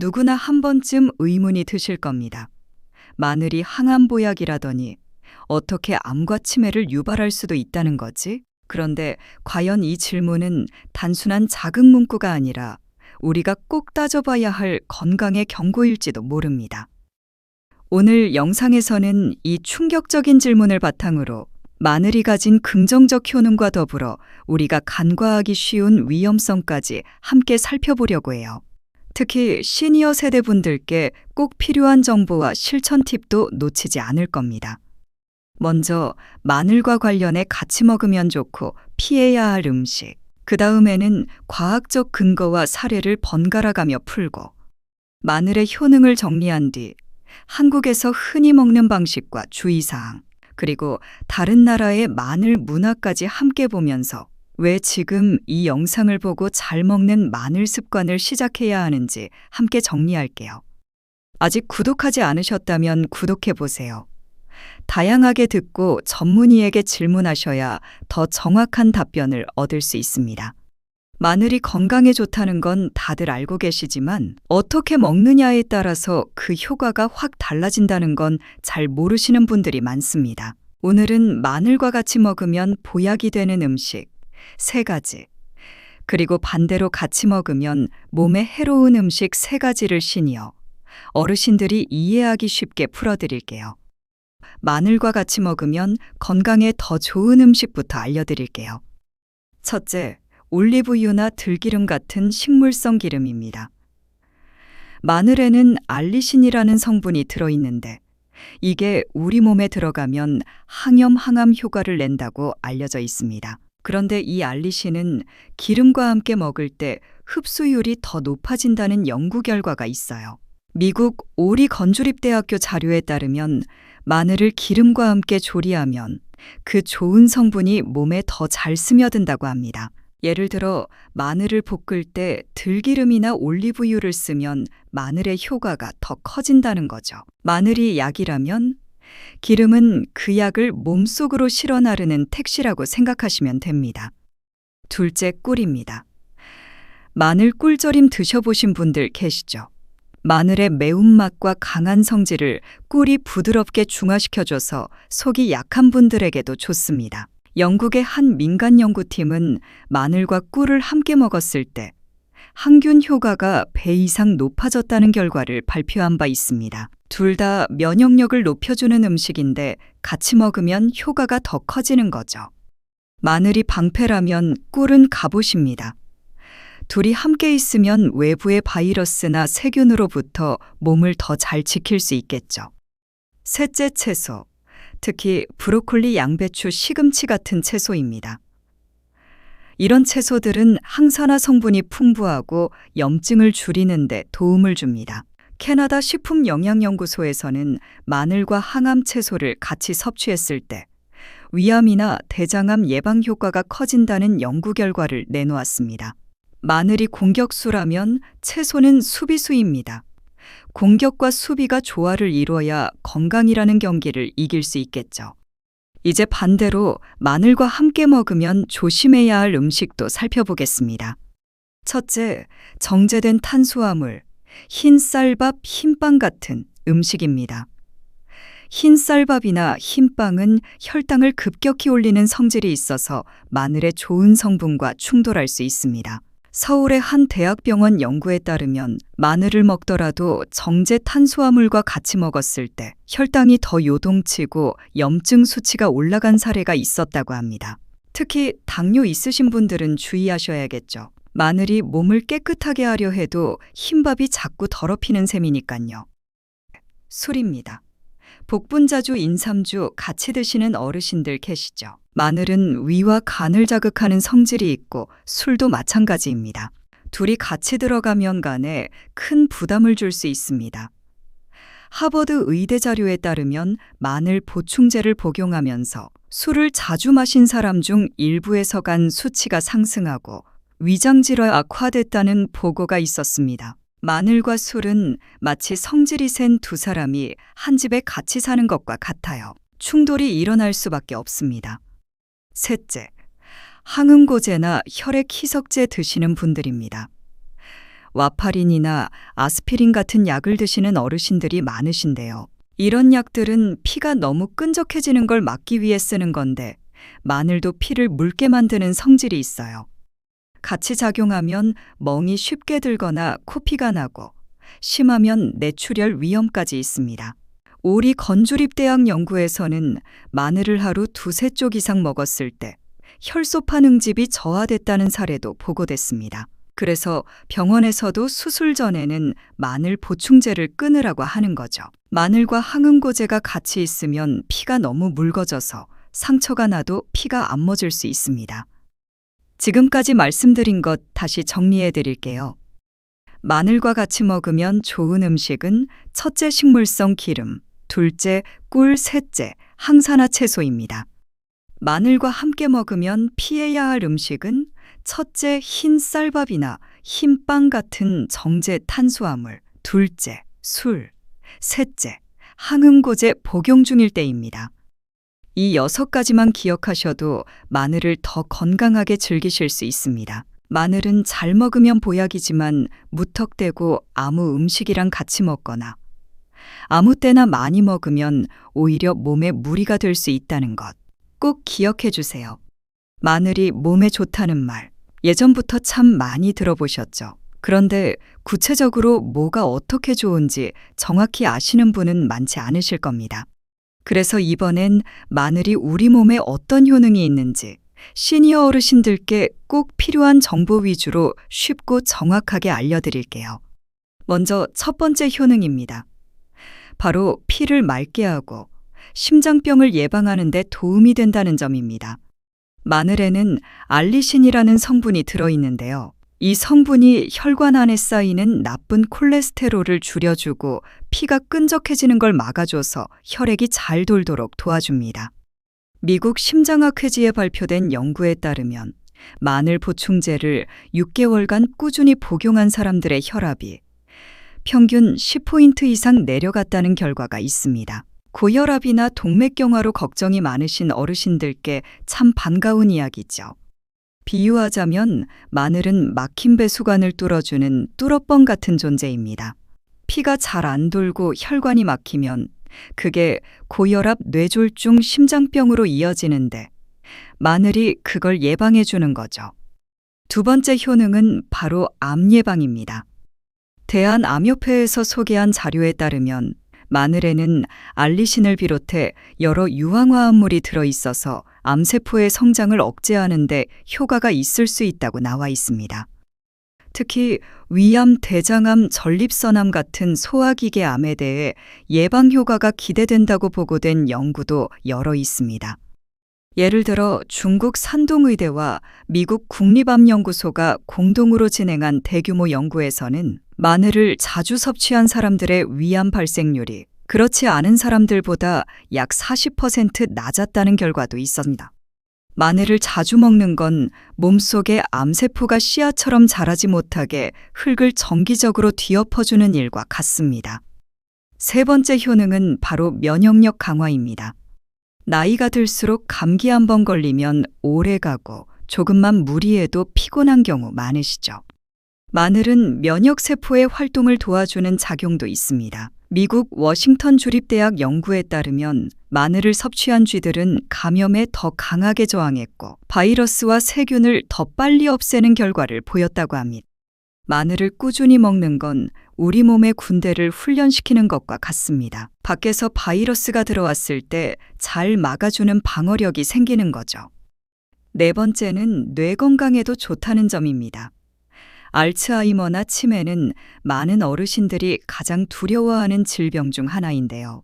누구나 한 번쯤 의문이 드실 겁니다. 마늘이 항암 보약이라더니 어떻게 암과 치매를 유발할 수도 있다는 거지? 그런데 과연 이 질문은 단순한 자극 문구가 아니라 우리가 꼭 따져봐야 할 건강의 경고일지도 모릅니다. 오늘 영상에서는 이 충격적인 질문을 바탕으로 마늘이 가진 긍정적 효능과 더불어 우리가 간과하기 쉬운 위험성까지 함께 살펴보려고 해요. 특히 시니어 세대분들께 꼭 필요한 정보와 실천 팁도 놓치지 않을 겁니다. 먼저 마늘과 관련해 같이 먹으면 좋고 피해야 할 음식. 그 다음에는 과학적 근거와 사례를 번갈아 가며 풀고 마늘의 효능을 정리한 뒤 한국에서 흔히 먹는 방식과 주의사항, 그리고 다른 나라의 마늘 문화까지 함께 보면서 왜 지금 이 영상을 보고 잘 먹는 마늘 습관을 시작해야 하는지 함께 정리할게요. 아직 구독하지 않으셨다면 구독해 보세요. 다양하게 듣고 전문의에게 질문하셔야 더 정확한 답변을 얻을 수 있습니다. 마늘이 건강에 좋다는 건 다들 알고 계시지만 어떻게 먹느냐에 따라서 그 효과가 확 달라진다는 건 잘 모르시는 분들이 많습니다. 오늘은 마늘과 같이 먹으면 보약이 되는 음식 세 가지, 그리고 반대로 같이 먹으면 몸에 해로운 음식 세 가지를 신이어 어르신들이 이해하기 쉽게 풀어드릴게요. 마늘과 같이 먹으면 건강에 더 좋은 음식부터 알려드릴게요. 첫째, 올리브유나 들기름 같은 식물성 기름입니다. 마늘에는 알리신이라는 성분이 들어있는데 이게 우리 몸에 들어가면 항염 항암 효과를 낸다고 알려져 있습니다. 그런데 이 알리신은 기름과 함께 먹을 때 흡수율이 더 높아진다는 연구 결과가 있어요. 미국 오리 건조립대학교 자료에 따르면 마늘을 기름과 함께 조리하면 그 좋은 성분이 몸에 더 잘 스며든다고 합니다. 예를 들어 마늘을 볶을 때 들기름이나 올리브유를 쓰면 마늘의 효과가 더 커진다는 거죠. 마늘이 약이라면 기름은 그 약을 몸속으로 실어 나르는 택시라고 생각하시면 됩니다. 둘째 꿀입니다. 마늘 꿀절임 드셔보신 분들 계시죠? 마늘의 매운맛과 강한 성질을 꿀이 부드럽게 중화시켜줘서 속이 약한 분들에게도 좋습니다. 영국의 한 민간 연구팀은 마늘과 꿀을 함께 먹었을 때 항균 효과가 배 이상 높아졌다는 결과를 발표한 바 있습니다. 둘 다 면역력을 높여주는 음식인데 같이 먹으면 효과가 더 커지는 거죠. 마늘이 방패라면 꿀은 갑옷입니다. 둘이 함께 있으면 외부의 바이러스나 세균으로부터 몸을 더 잘 지킬 수 있겠죠. 셋째 채소, 특히 브로콜리, 양배추, 시금치 같은 채소입니다. 이런 채소들은 항산화 성분이 풍부하고 염증을 줄이는데 도움을 줍니다. 캐나다 식품 영양연구소에서는 마늘과 항암 채소를 같이 섭취했을 때 위암이나 대장암 예방 효과가 커진다는 연구 결과를 내놓았습니다. 마늘이 공격수라면 채소는 수비수입니다. 공격과 수비가 조화를 이루어야 건강이라는 경기를 이길 수 있겠죠. 이제 반대로 마늘과 함께 먹으면 조심해야 할 음식도 살펴보겠습니다. 첫째, 정제된 탄수화물, 흰 쌀밥, 흰빵 같은 음식입니다. 흰 쌀밥이나 흰빵은 혈당을 급격히 올리는 성질이 있어서 마늘의 좋은 성분과 충돌할 수 있습니다. 서울의 한 대학병원 연구에 따르면 마늘을 먹더라도 정제 탄수화물과 같이 먹었을 때 혈당이 더 요동치고 염증 수치가 올라간 사례가 있었다고 합니다. 특히 당뇨 있으신 분들은 주의하셔야겠죠. 마늘이 몸을 깨끗하게 하려 해도 흰밥이 자꾸 더럽히는 셈이니까요. 술입니다. 복분자주, 인삼주 같이 드시는 어르신들 계시죠? 마늘은 위와 간을 자극하는 성질이 있고 술도 마찬가지입니다. 둘이 같이 들어가면 간에 큰 부담을 줄 수 있습니다. 하버드 의대 자료에 따르면 마늘 보충제를 복용하면서 술을 자주 마신 사람 중 일부에서 간 수치가 상승하고 위장 질환 악화됐다는 보고가 있었습니다. 마늘과 술은 마치 성질이 센 두 사람이 한 집에 같이 사는 것과 같아요. 충돌이 일어날 수밖에 없습니다. 셋째, 항응고제나 혈액 희석제 드시는 분들입니다. 와파린이나 아스피린 같은 약을 드시는 어르신들이 많으신데요. 이런 약들은 피가 너무 끈적해지는 걸 막기 위해 쓰는 건데 마늘도 피를 묽게 만드는 성질이 있어요. 같이 작용하면 멍이 쉽게 들거나 코피가 나고 심하면 뇌출혈 위험까지 있습니다. 오리 건조립대학 연구에서는 마늘을 하루 두세 쪽 이상 먹었을 때 혈소판 응집이 저하됐다는 사례도 보고됐습니다. 그래서 병원에서도 수술 전에는 마늘 보충제를 끊으라고 하는 거죠. 마늘과 항응고제가 같이 있으면 피가 너무 묽어져서 상처가 나도 피가 안 멎을 수 있습니다. 지금까지 말씀드린 것 다시 정리해 드릴게요. 마늘과 같이 먹으면 좋은 음식은 첫째 식물성 기름, 둘째 꿀, 셋째 항산화 채소입니다. 마늘과 함께 먹으면 피해야 할 음식은 첫째 흰 쌀밥이나 흰빵 같은 정제 탄수화물, 둘째 술, 셋째 항응고제 복용 중일 때입니다. 이 여섯 가지만 기억하셔도 마늘을 더 건강하게 즐기실 수 있습니다. 마늘은 잘 먹으면 보약이지만 무턱대고 아무 음식이랑 같이 먹거나 아무 때나 많이 먹으면 오히려 몸에 무리가 될 수 있다는 것. 꼭 기억해 주세요. 마늘이 몸에 좋다는 말, 예전부터 참 많이 들어보셨죠? 그런데 구체적으로 뭐가 어떻게 좋은지 정확히 아시는 분은 많지 않으실 겁니다. 그래서 이번엔 마늘이 우리 몸에 어떤 효능이 있는지 시니어 어르신들께 꼭 필요한 정보 위주로 쉽고 정확하게 알려드릴게요. 먼저 첫 번째 효능입니다. 바로 피를 맑게 하고 심장병을 예방하는 데 도움이 된다는 점입니다. 마늘에는 알리신이라는 성분이 들어있는데요. 이 성분이 혈관 안에 쌓이는 나쁜 콜레스테롤을 줄여주고 피가 끈적해지는 걸 막아줘서 혈액이 잘 돌도록 도와줍니다. 미국 심장학회지에 발표된 연구에 따르면 마늘 보충제를 6개월간 꾸준히 복용한 사람들의 혈압이 평균 10포인트 이상 내려갔다는 결과가 있습니다. 고혈압이나 동맥경화로 걱정이 많으신 어르신들께 참 반가운 이야기죠. 비유하자면 마늘은 막힌 배수관을 뚫어주는 뚫어뻥 같은 존재입니다. 피가 잘 안 돌고 혈관이 막히면 그게 고혈압, 뇌졸중, 심장병으로 이어지는데 마늘이 그걸 예방해 주는 거죠. 두 번째 효능은 바로 암 예방입니다. 대한암협회에서 소개한 자료에 따르면 마늘에는 알리신을 비롯해 여러 유황화합물이 들어 있어서 암세포의 성장을 억제하는데 효과가 있을 수 있다고 나와 있습니다. 특히 위암, 대장암, 전립선암 같은 소화기계 암에 대해 예방 효과가 기대된다고 보고된 연구도 여러 있습니다. 예를 들어 중국 산동의대와 미국 국립암연구소가 공동으로 진행한 대규모 연구에서는 마늘을 자주 섭취한 사람들의 위암 발생률이 그렇지 않은 사람들보다 약 40% 낮았다는 결과도 있습니다. 마늘을 자주 먹는 건 몸속에 암세포가 씨앗처럼 자라지 못하게 흙을 정기적으로 뒤엎어주는 일과 같습니다. 세 번째 효능은 바로 면역력 강화입니다. 나이가 들수록 감기 한 번 걸리면 오래 가고 조금만 무리해도 피곤한 경우 많으시죠. 마늘은 면역세포의 활동을 도와주는 작용도 있습니다. 미국 워싱턴 주립대학 연구에 따르면 마늘을 섭취한 쥐들은 감염에 더 강하게 저항했고 바이러스와 세균을 더 빨리 없애는 결과를 보였다고 합니다. 마늘을 꾸준히 먹는 건 우리 몸의 군대를 훈련시키는 것과 같습니다. 밖에서 바이러스가 들어왔을 때 잘 막아주는 방어력이 생기는 거죠. 네 번째는 뇌 건강에도 좋다는 점입니다. 알츠하이머나 치매는 많은 어르신들이 가장 두려워하는 질병 중 하나인데요.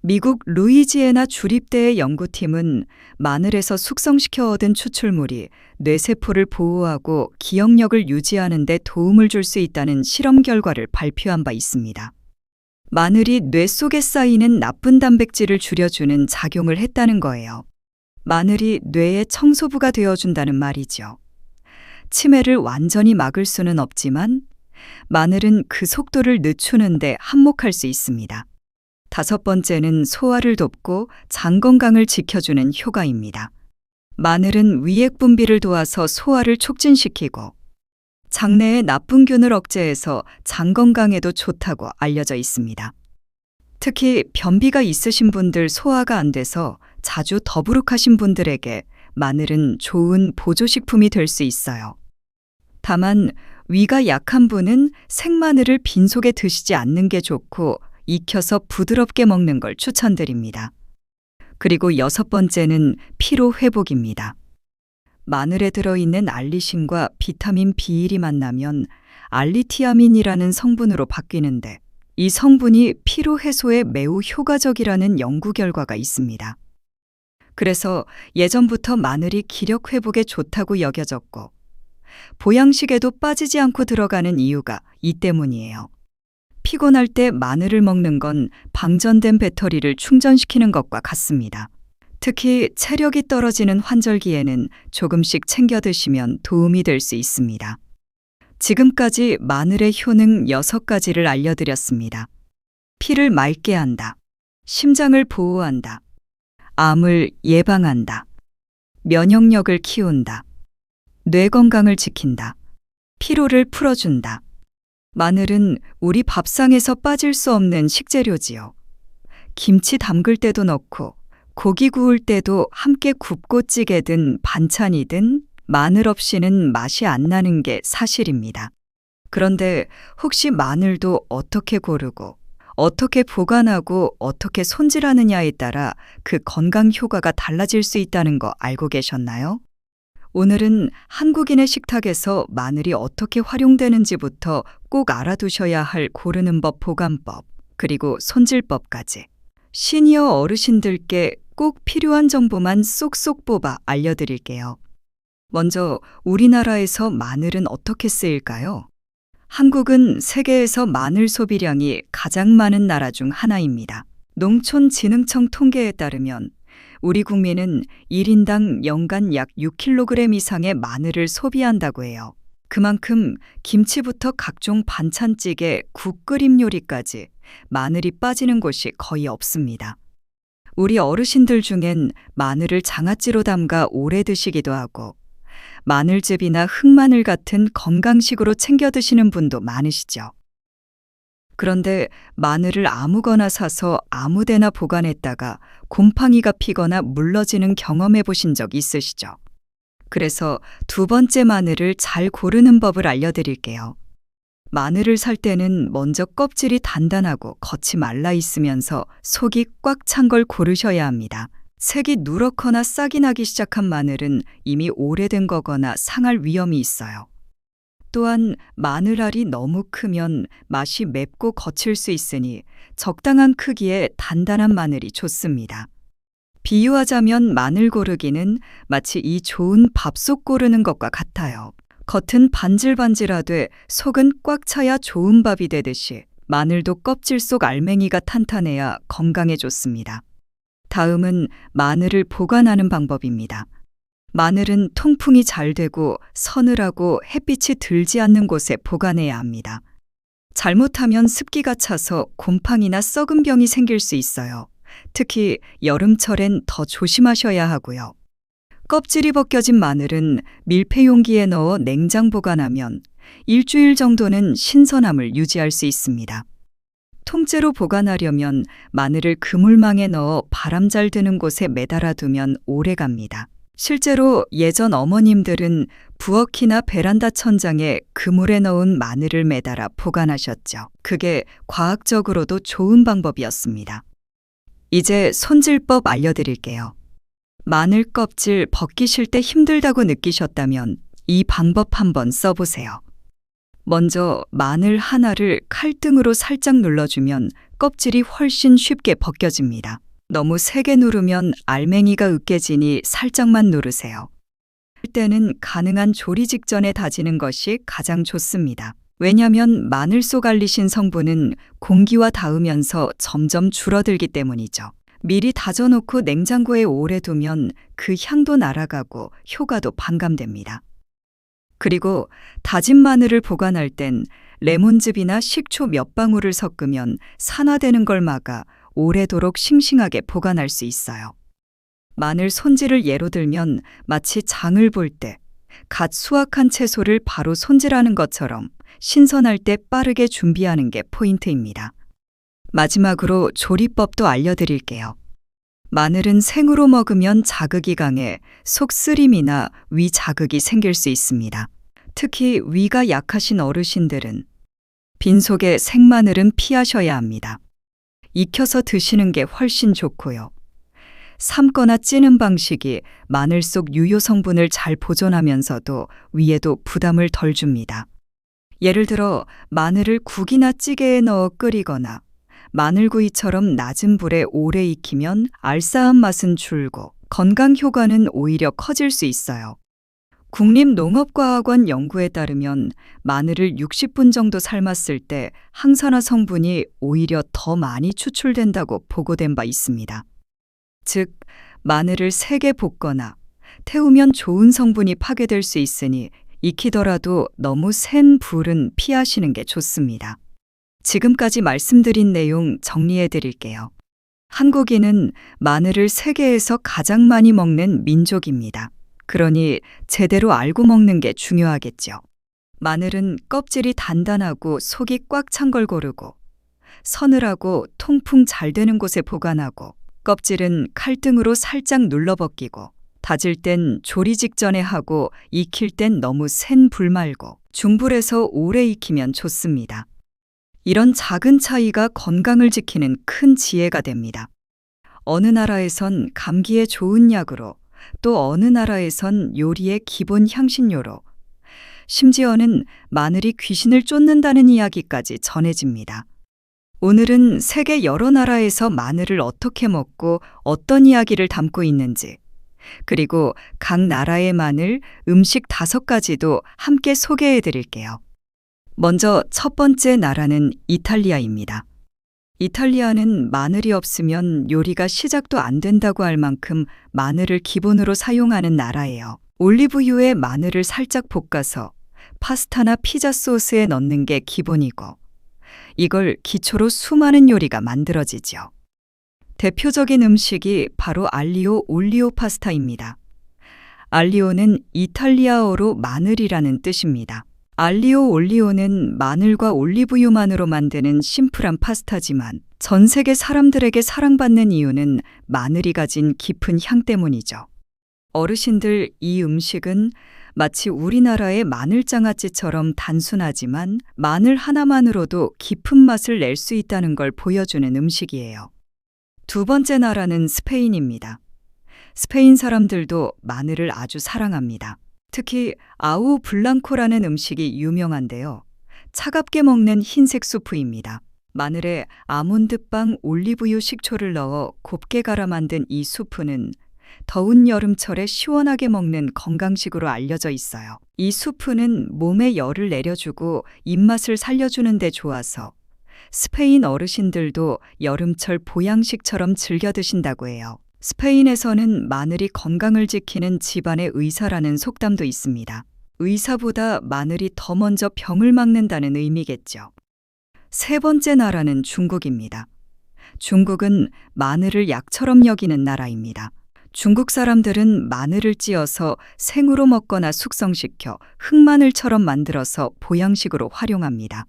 미국 루이지애나 주립대의 연구팀은 마늘에서 숙성시켜 얻은 추출물이 뇌세포를 보호하고 기억력을 유지하는 데 도움을 줄 수 있다는 실험 결과를 발표한 바 있습니다. 마늘이 뇌 속에 쌓이는 나쁜 단백질을 줄여주는 작용을 했다는 거예요. 마늘이 뇌의 청소부가 되어준다는 말이죠. 치매를 완전히 막을 수는 없지만 마늘은 그 속도를 늦추는데 한몫할 수 있습니다. 다섯 번째는 소화를 돕고 장 건강을 지켜주는 효과입니다. 마늘은 위액 분비를 도와서 소화를 촉진시키고 장내의 나쁜 균을 억제해서 장 건강에도 좋다고 알려져 있습니다. 특히 변비가 있으신 분들 소화가 안 돼서 자주 더부룩하신 분들에게 마늘은 좋은 보조식품이 될 수 있어요. 다만 위가 약한 분은 생마늘을 빈속에 드시지 않는 게 좋고 익혀서 부드럽게 먹는 걸 추천드립니다. 그리고 여섯 번째는 피로 회복입니다. 마늘에 들어있는 알리신과 비타민 B1이 만나면 알리티아민이라는 성분으로 바뀌는데 이 성분이 피로 해소에 매우 효과적이라는 연구 결과가 있습니다. 그래서 예전부터 마늘이 기력 회복에 좋다고 여겨졌고 보양식에도 빠지지 않고 들어가는 이유가 이 때문이에요. 피곤할 때 마늘을 먹는 건 방전된 배터리를 충전시키는 것과 같습니다. 특히 체력이 떨어지는 환절기에는 조금씩 챙겨 드시면 도움이 될 수 있습니다. 지금까지 마늘의 효능 6가지를 알려드렸습니다. 피를 맑게 한다. 심장을 보호한다. 암을 예방한다. 면역력을 키운다. 뇌 건강을 지킨다. 피로를 풀어준다. 마늘은 우리 밥상에서 빠질 수 없는 식재료지요. 김치 담글 때도 넣고 고기 구울 때도 함께 굽고 찌개든 반찬이든 마늘 없이는 맛이 안 나는 게 사실입니다. 그런데 혹시 마늘도 어떻게 고르고 어떻게 보관하고 어떻게 손질하느냐에 따라 그 건강 효과가 달라질 수 있다는 거 알고 계셨나요? 오늘은 한국인의 식탁에서 마늘이 어떻게 활용되는지부터 꼭 알아두셔야 할 고르는 법 보관법, 그리고 손질법까지. 시니어 어르신들께 꼭 필요한 정보만 쏙쏙 뽑아 알려드릴게요. 먼저 우리나라에서 마늘은 어떻게 쓰일까요? 한국은 세계에서 마늘 소비량이 가장 많은 나라 중 하나입니다. 농촌진흥청 통계에 따르면 우리 국민은 1인당 연간 약 6kg 이상의 마늘을 소비한다고 해요. 그만큼 김치부터 각종 반찬찌개, 국 끓임 요리까지 마늘이 빠지는 곳이 거의 없습니다. 우리 어르신들 중엔 마늘을 장아찌로 담가 오래 드시기도 하고 마늘즙이나 흑마늘 같은 건강식으로 챙겨 드시는 분도 많으시죠. 그런데 마늘을 아무거나 사서 아무데나 보관했다가 곰팡이가 피거나 물러지는 경험해 보신 적 있으시죠? 그래서 두 번째 마늘을 잘 고르는 법을 알려드릴게요. 마늘을 살 때는 먼저 껍질이 단단하고 겉이 말라 있으면서 속이 꽉 찬 걸 고르셔야 합니다. 색이 누렇거나 싹이 나기 시작한 마늘은 이미 오래된 거거나 상할 위험이 있어요. 또한 마늘알이 너무 크면 맛이 맵고 거칠 수 있으니 적당한 크기의 단단한 마늘이 좋습니다. 비유하자면 마늘 고르기는 마치 이 좋은 밥솥 고르는 것과 같아요. 겉은 반질반질하되 속은 꽉 차야 좋은 밥이 되듯이 마늘도 껍질 속 알맹이가 탄탄해야 건강에 좋습니다. 다음은 마늘을 보관하는 방법입니다. 마늘은 통풍이 잘 되고 서늘하고 햇빛이 들지 않는 곳에 보관해야 합니다. 잘못하면 습기가 차서 곰팡이나 썩은 병이 생길 수 있어요. 특히 여름철엔 더 조심하셔야 하고요. 껍질이 벗겨진 마늘은 밀폐 용기에 넣어 냉장 보관하면 일주일 정도는 신선함을 유지할 수 있습니다. 통째로 보관하려면 마늘을 그물망에 넣어 바람 잘 드는 곳에 매달아 두면 오래 갑니다. 실제로 예전 어머님들은 부엌이나 베란다 천장에 그물에 넣은 마늘을 매달아 보관하셨죠. 그게 과학적으로도 좋은 방법이었습니다. 이제 손질법 알려드릴게요. 마늘 껍질 벗기실 때 힘들다고 느끼셨다면 이 방법 한번 써보세요. 먼저 마늘 하나를 칼등으로 살짝 눌러주면 껍질이 훨씬 쉽게 벗겨집니다. 너무 세게 누르면 알맹이가 으깨지니 살짝만 누르세요. 때는 가능한 조리 직전에 다지는 것이 가장 좋습니다. 왜냐하면 마늘 속 알리신 성분은 공기와 닿으면서 점점 줄어들기 때문이죠. 미리 다져놓고 냉장고에 오래 두면 그 향도 날아가고 효과도 반감됩니다. 그리고 다진 마늘을 보관할 땐 레몬즙이나 식초 몇 방울을 섞으면 산화되는 걸 막아 오래도록 싱싱하게 보관할 수 있어요. 마늘 손질을 예로 들면 마치 장을 볼 때 갓 수확한 채소를 바로 손질하는 것처럼 신선할 때 빠르게 준비하는 게 포인트입니다. 마지막으로 조리법도 알려드릴게요. 마늘은 생으로 먹으면 자극이 강해 속 쓰림이나 위 자극이 생길 수 있습니다. 특히 위가 약하신 어르신들은 빈속에 생마늘은 피하셔야 합니다. 익혀서 드시는 게 훨씬 좋고요. 삶거나 찌는 방식이 마늘 속 유효 성분을 잘 보존하면서도 위에도 부담을 덜 줍니다. 예를 들어 마늘을 국이나 찌개에 넣어 끓이거나 마늘구이처럼 낮은 불에 오래 익히면 알싸한 맛은 줄고 건강 효과는 오히려 커질 수 있어요. 국립농업과학원 연구에 따르면 마늘을 60분 정도 삶았을 때 항산화 성분이 오히려 더 많이 추출된다고 보고된 바 있습니다. 즉, 마늘을 세게 볶거나 태우면 좋은 성분이 파괴될 수 있으니 익히더라도 너무 센 불은 피하시는 게 좋습니다. 지금까지 말씀드린 내용 정리해 드릴게요. 한국인은 마늘을 세계에서 가장 많이 먹는 민족입니다. 그러니 제대로 알고 먹는 게 중요하겠죠. 마늘은 껍질이 단단하고 속이 꽉 찬 걸 고르고 서늘하고 통풍 잘 되는 곳에 보관하고 껍질은 칼등으로 살짝 눌러 벗기고 다질 땐 조리 직전에 하고 익힐 땐 너무 센 불 말고 중불에서 오래 익히면 좋습니다. 이런 작은 차이가 건강을 지키는 큰 지혜가 됩니다. 어느 나라에선 감기에 좋은 약으로 또 어느 나라에선 요리의 기본 향신료로 심지어는 마늘이 귀신을 쫓는다는 이야기까지 전해집니다. 오늘은 세계 여러 나라에서 마늘을 어떻게 먹고 어떤 이야기를 담고 있는지, 그리고 각 나라의 마늘, 음식 다섯 가지도 함께 소개해 드릴게요. 먼저 첫 번째 나라는 이탈리아입니다. 이탈리아는 마늘이 없으면 요리가 시작도 안 된다고 할 만큼 마늘을 기본으로 사용하는 나라예요. 올리브유에 마늘을 살짝 볶아서 파스타나 피자 소스에 넣는 게 기본이고, 이걸 기초로 수많은 요리가 만들어지죠. 대표적인 음식이 바로 알리오 올리오 파스타입니다. 알리오는 이탈리아어로 마늘이라는 뜻입니다. 알리오 올리오는 마늘과 올리브유만으로 만드는 심플한 파스타지만 전 세계 사람들에게 사랑받는 이유는 마늘이 가진 깊은 향 때문이죠. 어르신들 이 음식은 마치 우리나라의 마늘장아찌처럼 단순하지만 마늘 하나만으로도 깊은 맛을 낼 수 있다는 걸 보여주는 음식이에요. 두 번째 나라는 스페인입니다. 스페인 사람들도 마늘을 아주 사랑합니다. 특히 아우 블랑코라는 음식이 유명한데요. 차갑게 먹는 흰색 수프입니다. 마늘에 아몬드빵, 올리브유, 식초를 넣어 곱게 갈아 만든 이 수프는 더운 여름철에 시원하게 먹는 건강식으로 알려져 있어요. 이 수프는 몸에 열을 내려주고 입맛을 살려주는 데 좋아서 스페인 어르신들도 여름철 보양식처럼 즐겨 드신다고 해요. 스페인에서는 마늘이 건강을 지키는 집안의 의사라는 속담도 있습니다. 의사보다 마늘이 더 먼저 병을 막는다는 의미겠죠. 세 번째 나라는 중국입니다. 중국은 마늘을 약처럼 여기는 나라입니다. 중국 사람들은 마늘을 찧어서 생으로 먹거나 숙성시켜 흑마늘처럼 만들어서 보양식으로 활용합니다.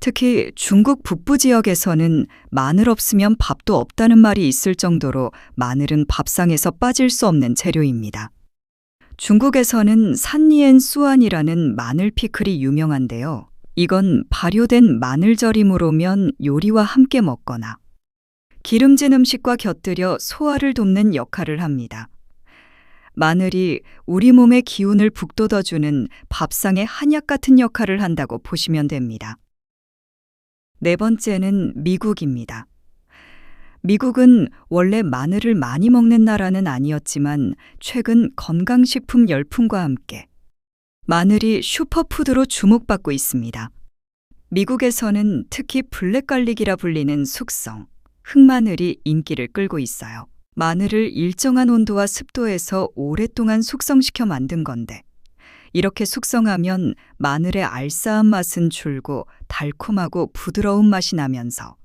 특히 중국 북부 지역에서는 마늘 없으면 밥도 없다는 말이 있을 정도로 마늘은 밥상에서 빠질 수 없는 재료입니다. 중국에서는 산니엔 수안이라는 마늘 피클이 유명한데요. 이건 발효된 마늘 절임으로면 요리와 함께 먹거나 기름진 음식과 곁들여 소화를 돕는 역할을 합니다. 마늘이 우리 몸의 기운을 북돋아주는 밥상의 한약 같은 역할을 한다고 보시면 됩니다. 네 번째는 미국입니다. 미국은 원래 마늘을 많이 먹는 나라는 아니었지만 최근 건강식품 열풍과 함께 마늘이 슈퍼푸드로 주목받고 있습니다. 미국에서는 특히 블랙갈릭이라 불리는 숙성, 흑마늘이 인기를 끌고 있어요. 마늘을 일정한 온도와 습도에서 오랫동안 숙성시켜 만든 건데, 이렇게 숙성하면 마늘의 알싸한 맛은 줄고 달콤하고 부드러운 맛이 나면서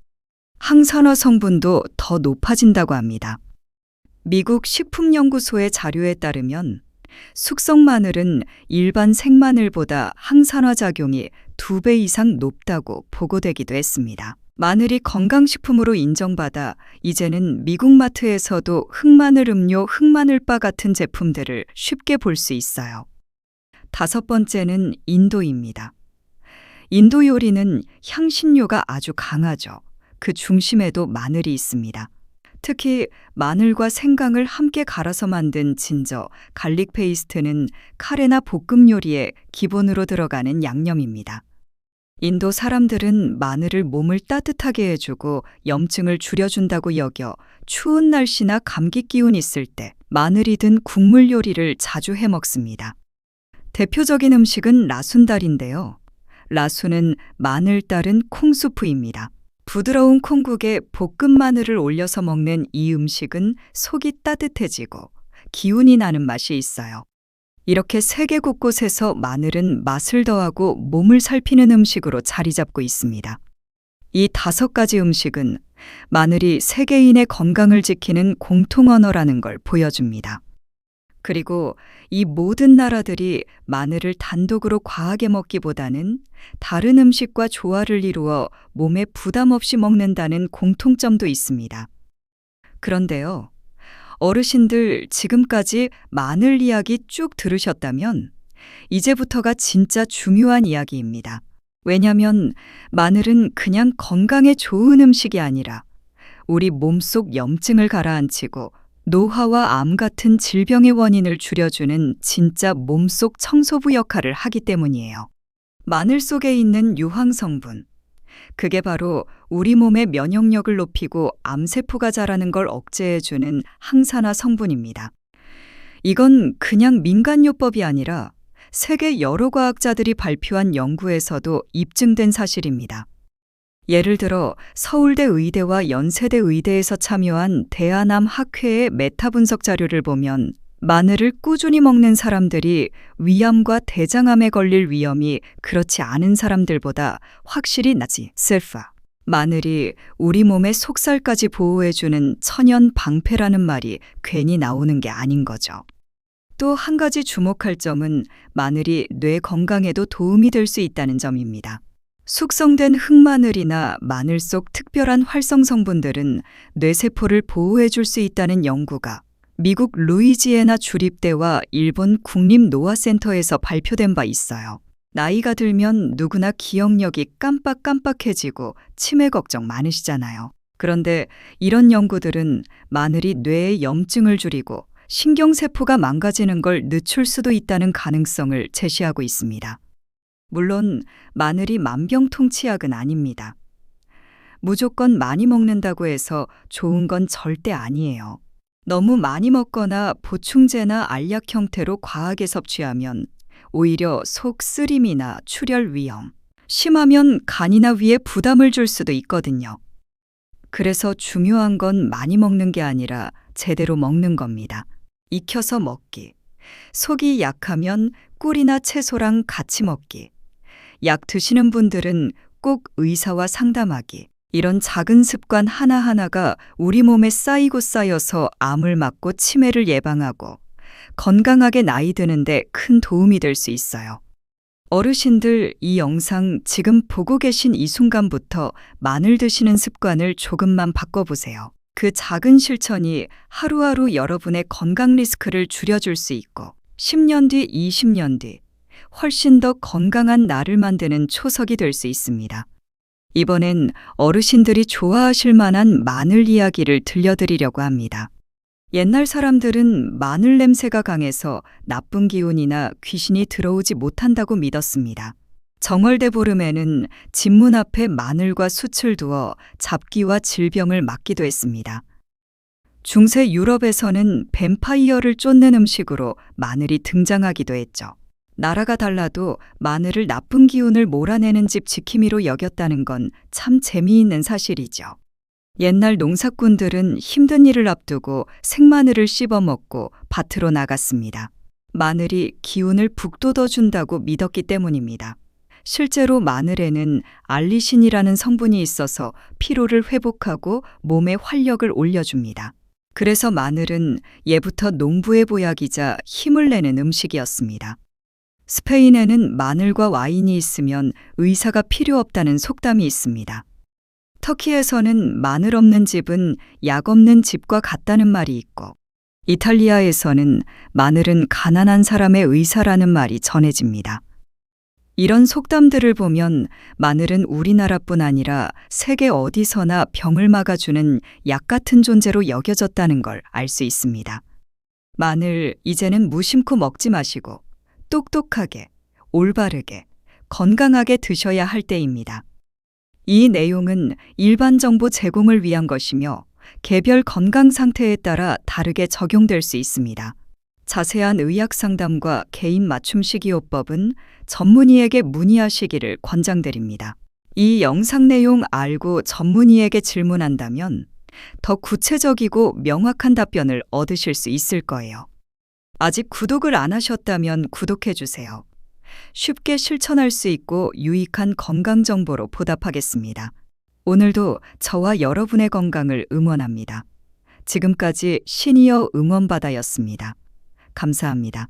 항산화 성분도 더 높아진다고 합니다. 미국 식품연구소의 자료에 따르면 숙성 마늘은 일반 생마늘보다 항산화 작용이 두 배 이상 높다고 보고되기도 했습니다. 마늘이 건강식품으로 인정받아 이제는 미국 마트에서도 흑마늘 음료, 흑마늘바 같은 제품들을 쉽게 볼 수 있어요. 다섯 번째는 인도입니다. 인도 요리는 향신료가 아주 강하죠. 그 중심에도 마늘이 있습니다. 특히 마늘과 생강을 함께 갈아서 만든 진저, 갈릭 페이스트는 카레나 볶음 요리에 기본으로 들어가는 양념입니다. 인도 사람들은 마늘을 몸을 따뜻하게 해주고 염증을 줄여준다고 여겨 추운 날씨나 감기 기운 있을 때 마늘이 든 국물 요리를 자주 해 먹습니다. 대표적인 음식은 라순달인데요. 라순은 마늘 따른 콩수프입니다. 부드러운 콩국에 볶은 마늘을 올려서 먹는 이 음식은 속이 따뜻해지고 기운이 나는 맛이 있어요. 이렇게 세계 곳곳에서 마늘은 맛을 더하고 몸을 살피는 음식으로 자리 잡고 있습니다. 이 다섯 가지 음식은 마늘이 세계인의 건강을 지키는 공통 언어라는 걸 보여줍니다. 그리고 이 모든 나라들이 마늘을 단독으로 과하게 먹기보다는 다른 음식과 조화를 이루어 몸에 부담 없이 먹는다는 공통점도 있습니다. 그런데요, 어르신들 지금까지 마늘 이야기 쭉 들으셨다면 이제부터가 진짜 중요한 이야기입니다. 왜냐면 마늘은 그냥 건강에 좋은 음식이 아니라 우리 몸속 염증을 가라앉히고 노화와 암 같은 질병의 원인을 줄여주는 진짜 몸속 청소부 역할을 하기 때문이에요. 마늘 속에 있는 유황 성분. 그게 바로 우리 몸의 면역력을 높이고 암세포가 자라는 걸 억제해주는 항산화 성분입니다. 이건 그냥 민간요법이 아니라 세계 여러 과학자들이 발표한 연구에서도 입증된 사실입니다. 예를 들어 서울대 의대와 연세대 의대에서 참여한 대한암 학회의 메타 분석 자료를 보면 마늘을 꾸준히 먹는 사람들이 위암과 대장암에 걸릴 위험이 그렇지 않은 사람들보다 확실히 낮지. 셀파. 마늘이 우리 몸의 속살까지 보호해주는 천연 방패라는 말이 괜히 나오는 게 아닌 거죠. 또 한 가지 주목할 점은 마늘이 뇌 건강에도 도움이 될 수 있다는 점입니다. 숙성된 흑마늘이나 마늘 속 특별한 활성 성분들은 뇌세포를 보호해 줄 수 있다는 연구가 미국 루이지애나 주립대와 일본 국립노화센터에서 발표된 바 있어요. 나이가 들면 누구나 기억력이 깜빡깜빡해지고 치매 걱정 많으시잖아요. 그런데 이런 연구들은 마늘이 뇌의 염증을 줄이고 신경세포가 망가지는 걸 늦출 수도 있다는 가능성을 제시하고 있습니다. 물론 마늘이 만병통치약은 아닙니다. 무조건 많이 먹는다고 해서 좋은 건 절대 아니에요. 너무 많이 먹거나 보충제나 알약 형태로 과하게 섭취하면 오히려 속 쓰림이나 출혈 위험, 심하면 간이나 위에 부담을 줄 수도 있거든요. 그래서 중요한 건 많이 먹는 게 아니라 제대로 먹는 겁니다. 익혀서 먹기. 속이 약하면 꿀이나 채소랑 같이 먹기. 약 드시는 분들은 꼭 의사와 상담하기. 이런 작은 습관 하나하나가 우리 몸에 쌓이고 쌓여서 암을 막고 치매를 예방하고 건강하게 나이 드는데 큰 도움이 될 수 있어요. 어르신들 이 영상 지금 보고 계신 이 순간부터 마늘 드시는 습관을 조금만 바꿔보세요. 그 작은 실천이 하루하루 여러분의 건강 리스크를 줄여줄 수 있고 10년 뒤, 20년 뒤 훨씬 더 건강한 나를 만드는 초석이 될 수 있습니다. 이번엔 어르신들이 좋아하실 만한 마늘 이야기를 들려드리려고 합니다. 옛날 사람들은 마늘 냄새가 강해서 나쁜 기운이나 귀신이 들어오지 못한다고 믿었습니다. 정월대 보름에는 집문 앞에 마늘과 숯을 두어 잡기와 질병을 막기도 했습니다. 중세 유럽에서는 뱀파이어를 쫓는 음식으로 마늘이 등장하기도 했죠. 나라가 달라도 마늘을 나쁜 기운을 몰아내는 집 지킴이로 여겼다는 건 참 재미있는 사실이죠. 옛날 농사꾼들은 힘든 일을 앞두고 생마늘을 씹어 먹고 밭으로 나갔습니다. 마늘이 기운을 북돋워 준다고 믿었기 때문입니다. 실제로 마늘에는 알리신이라는 성분이 있어서 피로를 회복하고 몸의 활력을 올려줍니다. 그래서 마늘은 예부터 농부의 보약이자 힘을 내는 음식이었습니다. 스페인에는 마늘과 와인이 있으면 의사가 필요 없다는 속담이 있습니다. 터키에서는 마늘 없는 집은 약 없는 집과 같다는 말이 있고, 이탈리아에서는 마늘은 가난한 사람의 의사라는 말이 전해집니다. 이런 속담들을 보면 마늘은 우리나라뿐 아니라 세계 어디서나 병을 막아주는 약 같은 존재로 여겨졌다는 걸 알 수 있습니다. 마늘, 이제는 무심코 먹지 마시고 똑똑하게, 올바르게, 건강하게 드셔야 할 때입니다. 이 내용은 일반 정보 제공을 위한 것이며 개별 건강 상태에 따라 다르게 적용될 수 있습니다. 자세한 의학 상담과 개인 맞춤 식이요법은 전문의에게 문의하시기를 권장드립니다. 이 영상 내용 알고 전문의에게 질문한다면 더 구체적이고 명확한 답변을 얻으실 수 있을 거예요. 아직 구독을 안 하셨다면 구독해 주세요. 쉽게 실천할 수 있고 유익한 건강 정보로 보답하겠습니다. 오늘도 저와 여러분의 건강을 응원합니다. 지금까지 시니어 응원바다였습니다. 감사합니다.